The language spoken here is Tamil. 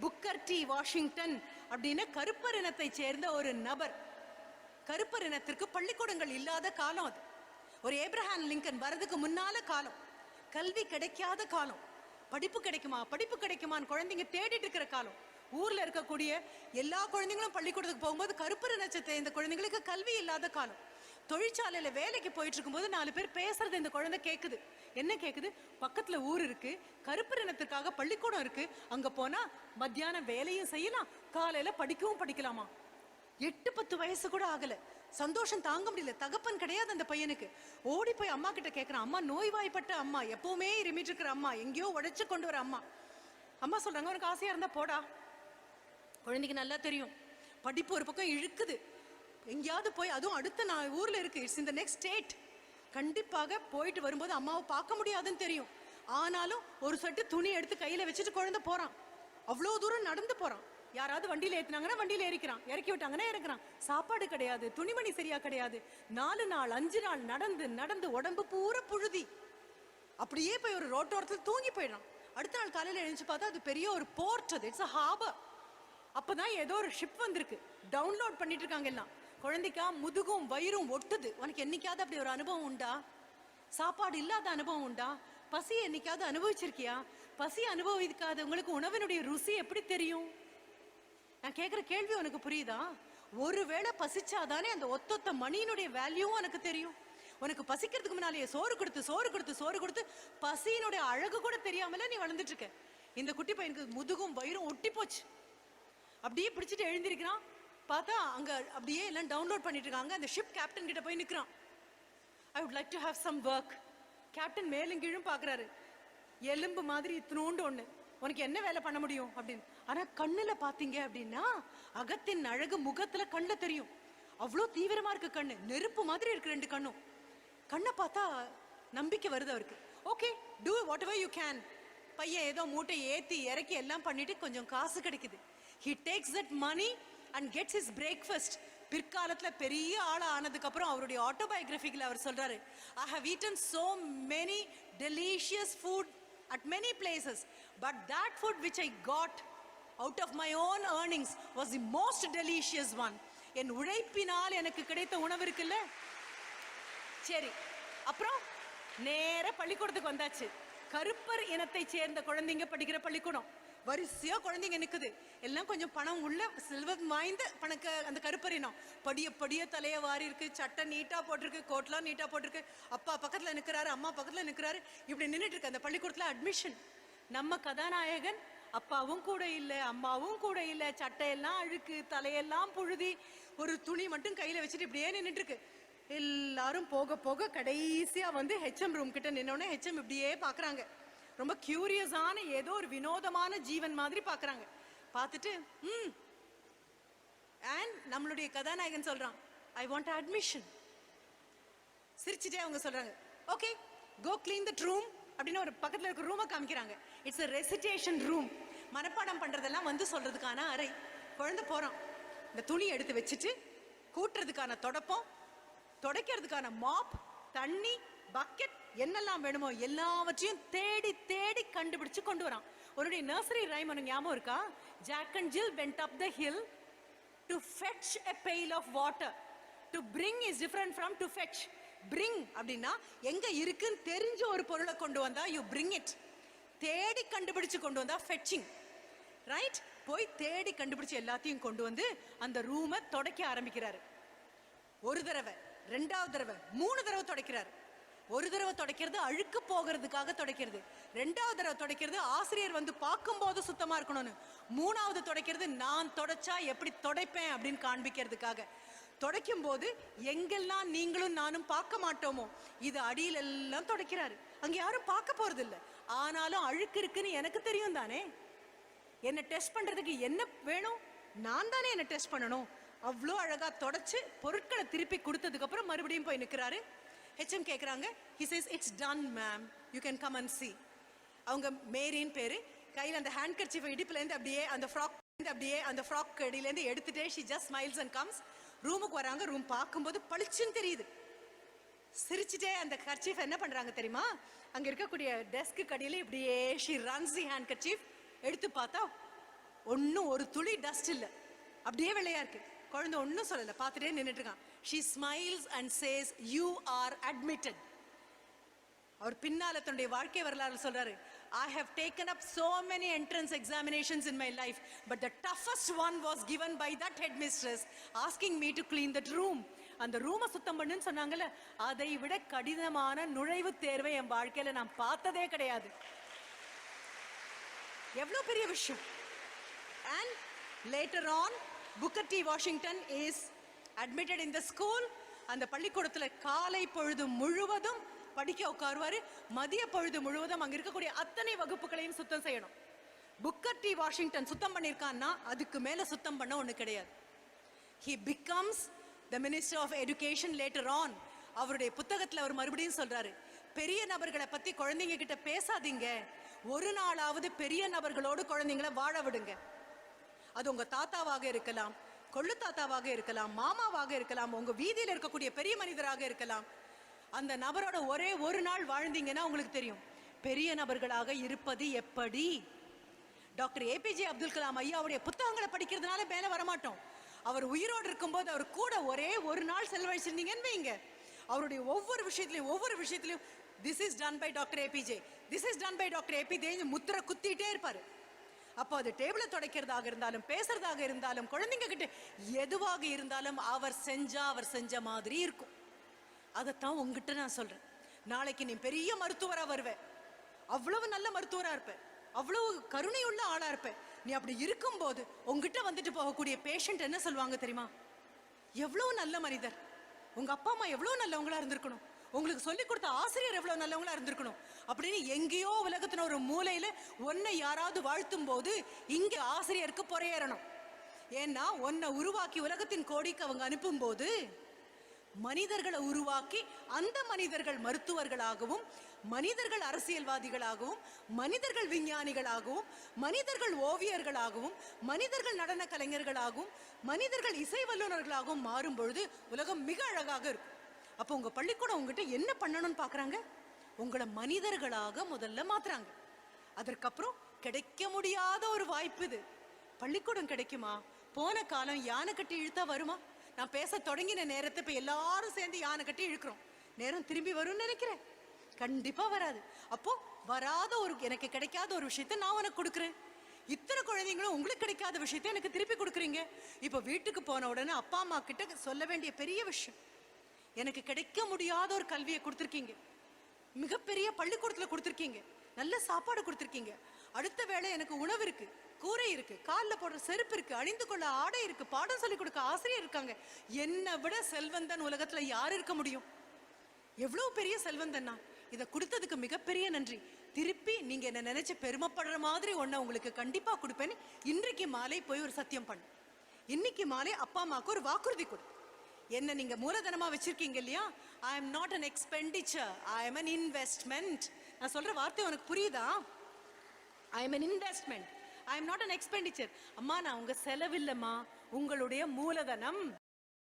புக்கர் டி வாஷிங்டன் அப்படின்னு கருப்பர் இனத்தை சேர்ந்த ஒரு நபர். கருப்பர் இனத்திற்கு பள்ளிக்கூடங்கள் இல்லாத காலம் அது. ஒரு ஏப்ரஹாம் லிங்கன் வரதுக்கு முன்னால காலம். கல்வி கிடைக்காத காலம். படிப்பு கிடைக்குமா? படிப்பு கிடைக்குமான்னு குழந்தைங்க தேடிட்டு இருக்கிற காலம். ஊர்ல இருக்கக்கூடிய எல்லா குழந்தைங்களும் பள்ளிக்கூடத்துக்கு போகும்போது கருப்பர் இனத்தை இந்த குழந்தைங்களுக்கு கல்வி இல்லாத காலம். தொழிற்சாலையில் வேலைக்கு போயிட்டு இருக்கும்போது நாலு பேர் பேசுறது இந்த குழந்தை கேட்குது என்ன கேட்குது பக்கத்தில் ஊர் இருக்கு கருப்பு இனத்துக்காக பள்ளிக்கூடம் இருக்கு அங்கே போனால் மத்தியானம் வேலையும் செய்யலாம் காலையில் படிக்கவும் படிக்கலாமா? எட்டு பத்து வயசு கூட ஆகலை. சந்தோஷம் தாங்க முடியல. தகப்பன் கிடையாது அந்த பையனுக்கு. ஓடி போய் அம்மா கிட்ட கேட்குறான் அம்மா நோய்வாய்ப்பட்ட அம்மா எப்பவுமே இருமிட்டு இருக்கிற அம்மா எங்கேயோ உடைச்சு கொண்டு வர அம்மா. அம்மா சொல்கிறாங்க உனக்கு ஆசையாக இருந்தால் போடா. குழந்தைக்கு நல்லா தெரியும். படிப்பு ஒரு பக்கம் இழுக்குது. எங்கேயாவது போய் அதுவும் அடுத்த நான் ஊரில் இருக்கு. இட்ஸ் இந்த நெக்ஸ்ட் ஸ்டேட் கண்டிப்பாக போயிட்டு வரும்போது அம்மாவை பார்க்க முடியாதுன்னு தெரியும். ஆனாலும் ஒரு சட்டு துணி எடுத்து கையில் வச்சுட்டு குழந்தை போகிறான் அவ்வளோ தூரம் நடந்து போகிறான் யாராவது வண்டியில் ஏற்றினாங்கன்னா வண்டியில் ஏறிக்கிறான். இறக்கி விட்டாங்கன்னா இறக்குறான். சாப்பாடு கிடையாது துணிமணி சரியாக கிடையாது. நாலு நாள் அஞ்சு நாள் நடந்து நடந்து உடம்பு பூரா புழுதி. அப்படியே போய் ஒரு ரோட்டோரத்தில் தூங்கி போயிடுறான். அடுத்த நாள் காலையில் எழுந்துச்சு பார்த்தா அது பெரிய ஒரு போர்ட் அது. இட்ஸ் அ ஹாபர் அப்போ தான் ஏதோ ஒரு ஷிப் வந்திருக்கு. டவுன்லோட் பண்ணிட்டு இருக்காங்க எல்லாம். குழந்தைக்கா முதுகும் வயிறும் ஒட்டுது. உனக்கு என்னைக்காவது அப்படி ஒரு அனுபவம் உண்டா? சாப்பாடு இல்லாத அனுபவம் உண்டா? பசி என்னைக்காவது அனுபவிச்சிருக்கியா? பசி அனுபவிக்காத உங்களுக்கு உணவினுடைய ருசி எப்படி தெரியும்? நான் கேட்குற கேள்வி உனக்கு புரியுதா? ஒருவேளை பசிச்சாதானே அந்த ஒத்தொத்த மணியினுடைய வேல்யூவும் எனக்கு தெரியும். உனக்கு பசிக்கிறதுக்கு முன்னாலேயே சோறு கொடுத்து சோறு கொடுத்து சோறு கொடுத்து பசியினுடைய அழகு கூட தெரியாமல நீ வளர்ந்துட்டு இருக்க இந்த குட்டி பையனுக்கு முதுகும் வயிறும் ஒட்டி போச்சு அப்படியே பிடிச்சிட்டு எழுந்திருக்கிறான். பார்த்தா அங்கே அப்படியே எல்லாம் டவுன்லோட் பண்ணிட்டு இருக்காங்க அந்த ஷிப் கேப்டன் கிட்ட போய் நிற்கிறான் I would like to have some work captain மேலும் கீழும் பார்க்கறாரு. எலும்பு மாதிரி இத்தினோண்டு ஒன்று உனக்கு என்ன வேலை பண்ண முடியும்? அப்படின்னு. ஆனால் கண்ணில் பார்த்தீங்க அப்படின்னா அகத்தின் அழகு முகத்தில் கண்ணில் தெரியும். அவ்வளோ தீவிரமாக இருக்கு கண்ணு. நெருப்பு மாதிரி இருக்கு ரெண்டு கண்ணும். கண்ணை பார்த்தா நம்பிக்கை வருது அவருக்கு. Okay do whatever you can பையன் ஏதோ மூட்டை ஏற்றி இறக்கி எல்லாம் பண்ணிட்டு கொஞ்சம் காசு கிடைக்குது. He takes that money and gets his breakfast பிற்காலத்தில் பெரிய ஆள் ஆனதுக்கப்புறம் அவருடைய ஆட்டோபயோகிராஃபிக்கில் அவர் சொல்கிறாரு I have eaten so many delicious food at many places but that food which I got out of my own earnings was the most delicious one என் உழைப்பினால் எனக்கு கிடைத்த உணவு இருக்குல்ல? சரி அப்புறம் நேர பள்ளிக்கூடத்துக்கு வந்தாச்சு. கருப்பர் இனத்தை சேர்ந்த குழந்தைங்க படிக்கிற பள்ளிக்கூடம். வரிசையா குழந்தைங்க நிக்குது. எல்லாம் கொஞ்சம் பணம் உள்ள செல்வம் வாய்ந்த பணக்க அந்த கருப்பர் படிய படிய தலைய வாரி இருக்கு சட்டை நீட்டா போட்டிருக்கு. கோட்லாம் நீட்டா போட்டிருக்கு. அப்பா பக்கத்துல நிக்கிறாரு அம்மா பக்கத்துல நிக்கிறாரு. இப்படி நின்றுட்டு இருக்கு. அந்த பள்ளிக்கூடத்துல அட்மிஷன் நம்ம கதாநாயகன் அப்பாவும் கூட இல்லை அம்மாவும் கூட இல்லை. சட்டையெல்லாம் அழுக்கு தலையெல்லாம் புழுதி ஒரு துணி மட்டும் கையில வச்சுட்டு இப்படியே நின்றுட்டு இருக்கு. எல்லாரும் போக போக கடைசியா வந்து ஹெச்எம் ரூம் கிட்ட நின்னோடனே ஹெச்எம் இப்படியே பாக்குறாங்க. ரொம்ப கியூரியஸான ஏதோ ஒரு வினோதமான ஜீவன் மாதிரி பார்க்குறாங்க. பார்த்துட்டு ம். அண்ட் நம்மளுடைய கதாநாயகன் சொல்கிறான் ஐ வாண்ட் அட்மிஷன் சிரிச்சுட்டே அவங்க சொல்கிறாங்க okay go clean that room அப்படின்னு ஒரு பக்கத்தில் இருக்க ரூமை காமிக்கிறாங்க. இட்ஸ் அ ரெசிடேஷன் ரூம் மனப்பாடம் பண்ணுறதெல்லாம் வந்து சொல்கிறதுக்கான அறை. குழந்தை போகிறோம் இந்த துணி எடுத்து வச்சுட்டு கூட்டுறதுக்கான தொடப்பம் துடைக்கிறதுக்கான மாப் தண்ணி பக்கெட் என்னெல்லாம் வேணுமோ எல்லாவற்றையும் தேடி தேடி கண்டுபிடிச்சு கொண்டு வரான். உன்னுடைய நர்சரி ரைம் உனக்கு ஞாபகம் இருக்கா? Jack and Jill went up the hill to fetch a pail of water to bring is different from to fetch bring அப்படின்னா எங்க இருக்குன்னு தெரிஞ்ச ஒரு பொருளை கொண்டு வந்தா யூ பிரிங் இட் தேடி கண்டுபிடிச்சு கொண்டு வந்தா ஃபெட்சிங் ரைட் போய் தேடி கண்டுபிடிச்சு எல்லாத்தையும் கொண்டு வந்து அந்த ரூமை துடைக்க ஆரம்பிக்கிறாரு. ஒரு தடவை ரெண்டாவது தடவை மூணு தடவை துடைக்கிறாரு. ஒரு தடவை துடைக்கிறது அழுக்கு போகிறதுக்காக துடைக்கிறது. ரெண்டாவது தடவை துடைக்கிறது ஆசிரியர் வந்து பார்க்கும்போது சுத்தமா இருக்கணும்னு. மூணாவது துடைக்கிறது நான் தொடச்சா எப்படி துடைப்பேன் அப்படின்னு காண்பிக்கிறதுக்காக. துடைக்கும் போது எங்கெல்லாம் நீங்களும் நானும் பார்க்க மாட்டோமோ இது அடியில் எல்லாம் துடைக்கிறாரு. அங்க யாரும் பார்க்க போறது இல்லை ஆனாலும் அழுக்கு இருக்குன்னு எனக்கு தெரியும் தானே? என்ன டெஸ்ட் பண்றதுக்கு என்ன வேணும்? நான் தானே என்னை டெஸ்ட் பண்ணணும். அவ்வளோ அழகா தொடச்சு பொருட்களை திருப்பி கொடுத்ததுக்கு அப்புறம் மறுபடியும் போய் நிற்கிறாரு ஹெச்எம் கேட்குறாங்க he says it's done ma'am you can come and see அவங்க மேரின்னு பேர் கையில் அந்த ஹேண்ட் கர்ச்சிஃபை இடுப்புலேருந்து அப்படியே அந்த ஃப்ராக் அப்படியே அந்த ஃப்ராக் கடியிலேருந்து எடுத்துகிட்டே she just smiles and comes ரூமுக்கு வராங்க. ரூம் பார்க்கும்போது பளிச்சுன்னு தெரியுது. சிரிச்சுட்டே அந்த கர்ச்சீஃப் என்ன பண்ணுறாங்க தெரியுமா? அங்கே இருக்கக்கூடிய டெஸ்க்கு கடியில் இப்படியே she runs the handkerchief எடுத்து பார்த்தா ஒன்றும் ஒரு துளி டஸ்ட் இல்லை. அப்படியே வெள்ளையாக இருக்குது குழந்தை ஒன்றும் சொல்லலை. பார்த்துட்டே நின்றுட்டுருக்கான் she smiles and says you are admitted அவர் பின்னால தன்னுடைய வாழ்க்கை வரலாறு சொல்றாரு. I have taken up so many entrance examinations in my life but the toughest one was given by that headmistress asking me to clean that room அந்த ரூமை சுத்தம் பண்ணுன்னு சொன்னாங்கல்ல அதை விட கடினமான நுழைவுத் தேர்வை என் வாழ்க்கையில நான் பார்த்ததே கிடையாது. எவ்வளவு பெரிய விஷயம். And later on Booker T Washington is admitted in the school அந்த பள்ளிக்கூடத்தில் காலை பொழுது முழுவதும் படிக்க உட்காருவாரு. மதிய பொழுது முழுவதும் அங்கே இருக்கக்கூடிய அத்தனை வகுப்புகளையும் சுத்தம் செய்யணும். புக்கர் டி வாஷிங்டன் சுத்தம் பண்ணியிருக்கான்னா அதுக்கு மேலே சுத்தம் பண்ண ஒன்று கிடையாது. He becomes the minister of education later on அவருடைய புத்தகத்தில் அவர் மறுபடியும் சொல்கிறாரு பெரிய நபர்களை பற்றி குழந்தைங்க கிட்ட பேசாதீங்க. ஒரு நாளாவது பெரிய நபர்களோடு குழந்தைங்களை வாழ விடுங்க. அது உங்கள் தாத்தாவாக இருக்கலாம் கொள்ளு தாத்தாவாக இருக்கலாம் மாமாவாக இருக்கலாம் உங்க வீதியில இருக்கக்கூடிய பெரிய மனிதராக இருக்கலாம். அந்த நபரோட ஒரே ஒரு நாள் வாழ்ந்தீங்கன்னா உங்களுக்கு தெரியும். பெரிய நபர்களாக இருப்பது எப்படி? டாக்டர் ஏபிஜே அப்துல் கலாம் ஐயாவுடைய புத்தகங்களை படிக்கிறதுனால மேலே வரமாட்டோம். அவர் உயிரோடு இருக்கும்போது அவர் கூட ஒரே ஒரு நாள் செலவழிச்சிருந்தீங்கன்னு வைங்க. அவருடைய ஒவ்வொரு விஷயத்திலையும் ஒவ்வொரு விஷயத்திலையும் this is done by doctor APJ this is done by doctor APJ முத்திரை குத்திட்டே இருப்பாரு. அப்போ அது டேபிளை துடைக்கிறதாக இருந்தாலும் பேசுறதாக இருந்தாலும் குழந்தைங்க கிட்ட எதுவாக இருந்தாலும் அவர் செஞ்சா அவர் செஞ்ச மாதிரி இருக்கும். அதைத்தான் உங்ககிட்ட நான் சொல்றேன். நாளைக்கு நீ பெரிய மருத்துவரா வருவ. அவ்வளவு நல்ல மருத்துவரா இருப்பேன் அவ்வளவு கருணையுள்ள ஆளா இருப்பேன் நீ அப்படி இருக்கும்போது உங்ககிட்ட வந்துட்டு போகக்கூடிய பேஷண்ட் என்ன சொல்லுவாங்க தெரியுமா? எவ்வளவு நல்ல மனிதர். உங்க அப்பா அம்மா எவ்வளவு நல்லவங்களா இருந்திருக்கணும். உங்களுக்கு சொல்லி கொடுத்த ஆசிரியர் எவ்வளவு நல்லவங்களா இருந்திருக்கணும். அப்படின்னு எங்கேயோ உலகத்துல ஒரு மூலையில ஒன்னை யாராவது வாழ்த்தும் போது இங்க ஆசிரியருக்கு பொறையேறணும். ஏன்னா ஒன்னை உருவாக்கி உலகத்தின் கோடிக்கு அவங்க அனுப்பும் போது மனிதர்களை உருவாக்கி அந்த மனிதர்கள் மருத்துவர்களாகவும் மனிதர்கள் அரசியல்வாதிகளாகவும் மனிதர்கள் விஞ்ஞானிகளாகவும் மனிதர்கள் ஓவியர்களாகவும் மனிதர்கள் நடன கலைஞர்களாகவும் மனிதர்கள் இசை வல்லுநர்களாகவும் மாறும் பொழுது உலகம் மிக அழகாக இருக்கும். அப்போ உங்க பள்ளிக்கூடம் உங்ககிட்ட என்ன பண்ணணும்னு பார்க்குறாங்க உங்களை மனிதர்களாக முதல்ல மாத்துறாங்க. அதற்கப்புறம் கிடைக்க முடியாத ஒரு வாய்ப்பு இது. பள்ளிக்கூடம் கிடைக்குமா? போன காலம் யானை கட்டி இழுத்தா வருமா? நான் பேச தொடங்கின நேரத்தை இப்போ எல்லாரும் சேர்ந்து யானை கட்டி இழுக்கிறோம். நேரம் திரும்பி வரும்னு நினைக்கிறேன். கண்டிப்பா வராது. அப்போ வராத ஒரு எனக்கு கிடைக்காத ஒரு விஷயத்தை நான் உனக்கு கொடுக்குறேன். இத்தனை குழந்தைங்களும் உங்களுக்கு கிடைக்காத விஷயத்தை எனக்கு திருப்பி கொடுக்குறீங்க. இப்போ வீட்டுக்கு போன உடனே அப்பா அம்மா கிட்ட சொல்ல வேண்டிய பெரிய விஷயம். எனக்கு கிடைக்க முடியாத ஒரு கல்வியை கொடுத்துருக்கீங்க. மிகப்பெரிய பள்ளிக்கூடத்துல கொடுத்துருக்கீங்க. நல்ல சாப்பாடு கொடுத்துருக்கீங்க. அடுத்த வேளை எனக்கு உணவு இருக்கு கூரை இருக்கு காலில் போடுற செருப்பு இருக்கு அணிந்து கொள்ள ஆடை இருக்கு பாடம் சொல்லிக் கொடுக்க ஆசிரியர் இருக்காங்க. என்னை விட செல்வந்தன் உலகத்துல யார் இருக்க முடியும்? எவ்வளவு பெரிய செல்வந்தன்னா இதை கொடுத்ததுக்கு மிகப்பெரிய நன்றி. திருப்பி நீங்க என்ன நினைச்சு பெருமைப்படுற மாதிரி ஒன்ன உங்களுக்கு கண்டிப்பா கொடுப்பேன்னு இன்றைக்கு மாலை போய் ஒரு சத்தியம் பண்ணு. இன்னைக்கு மாலை அப்பா அம்மாவுக்கு ஒரு வாக்குறுதி கொடு. என்ன நீங்க மூலதனமா வச்சிருக்கீங்க இல்லையா? I am not an expenditure I am an investment நான் சொல்ற வார்த்தை உனக்கு புரியுதா? I am an investment I am not an expenditure அம்மா நான் உங்க செலவில்லைம்மா. உங்களுடைய மூலதனம்.